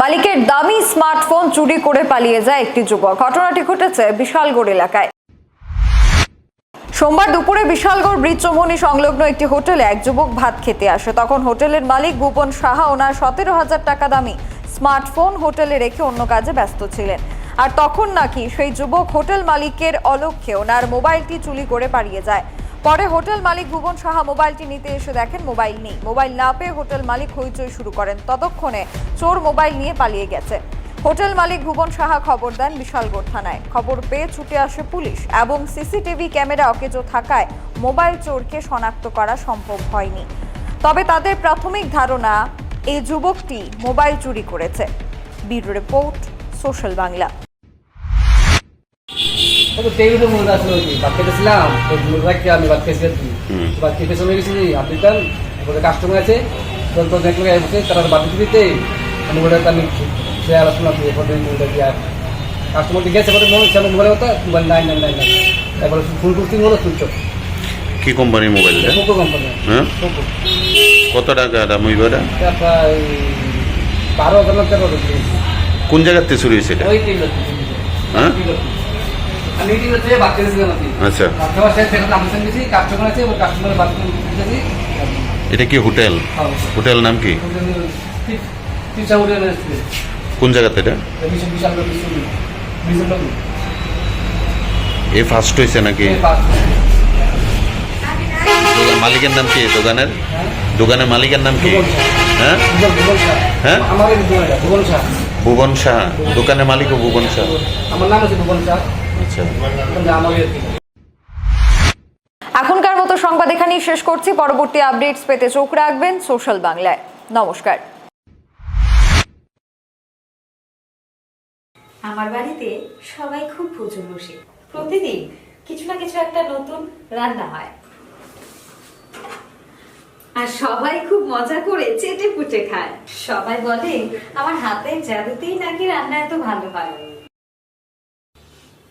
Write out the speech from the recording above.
মালিকের দামি স্মার্টফোন চুরি করে পালিয়ে যায় একটি যুবক। ঘটনাটি ঘটেছে বিশালগড় এলাকায়। সোমবার দুপুরে বিশালগড় ব্রিজ চৌমনি সংলগ্ন একটি হোটেলে এক যুবক ভাত খেতে আসে। তখন হোটেলের মালিক ভুবন সাহা ওনার সতেরো হাজার টাকা দামি স্মার্টফোন হোটেলে রেখে অন্য কাজে ব্যস্ত ছিলেন। আর তখন নাকি সেই যুবক হোটেল মালিকের অলক্ষ্যে ওনার মোবাইলটি চুরি করে পালিয়ে যায়। পরে হোটেল মালিক ভুবন সাহা মোবাইলটি নিতে এসে দেখেন মোবাইল নেই। মোবাইল না পেয়ে হোটেল মালিক হইচই শুরু করেন। ততক্ষণে চোর মোবাইল নিয়ে পালিয়ে গেছে। হোটেল মালিক ভুবন সাহা খবর দেন বিশালগড় থানায়। খবর পেয়ে ছুটে আসে পুলিশ এবং সিসিটিভি ক্যামেরা অকেজো থাকায় মোবাইল চোরকে শনাক্ত করা সম্ভব হয়নি। তবে তাদের প্রাথমিক ধারণা, এই যুবকটি মোবাইল চুরি করেছে। Bureau report, social Bangla. তো টেবিলের মধ্যে আসলে ওই খেতেছিলাম ওই মুরগি রাখতে আমি ভাত খেয়েছি কি ভাত খেতে চলে গেছি আপনি তার কাস্টমার আছে তখন তো দেখল বসে তারা বাদ দিতে আমি ওটা আমি সে আলোচনা দিয়ে কাস্টমারটি গেছে পরে মনে হচ্ছে মোবাইল কথা মোবাইল নাই নাই নাই নাই। তারপরে ফোন করতে হলো তুলছো কি কোম্পানির মোবাইলটা পোকো কোম্পানি হ্যাঁ? কত টাকা দাম ওইবারে প্রায় বারো হাজার তেরো হাজার। কোন জায়গাতে চুরি হয়েছে এটা? ওই হ্যাঁ? থেকে আচ্ছা। ভাত খাওয়ার থেকে নামতে গেছি কাস্টমার আছে ওই কাস্টমারের বাদ দিতেছি এটা কি হোটেল? হোটেল নাম কি? তিনটা কোন জায়গাতে এটা? বিশাল বিশাল বিশাল এ ফার্স্ট হয়েছে নাকি? মালিকের নাম কি? দোকানের? দোকানের মালিকের নাম কি? হ্যাঁ হ্যাঁ? ভুবন শাহ, ভুবন শাহ। ভুবন দোকানের মালিকও ভুবন শাহ। আমার নাম আছে ভুবন শাহ। এখনকার মতো সংবাদ এখানেই শেষ করছি। পরবর্তী আপডেটস পেতে চোখ রাখবেন সোশ্যাল বাংলায়। নমস্কার। আমার বাড়িতে সবাই খুব প্রচুর বসে। প্রতিদিন কিছু না কিছু একটা নতুন রান্না হয়। আর সবাই খুব মজা করে চেটে পুটে খায়। সবাই বলে আমার হাতের জাদুতেই নাকি রান্না এত ভালো হয়?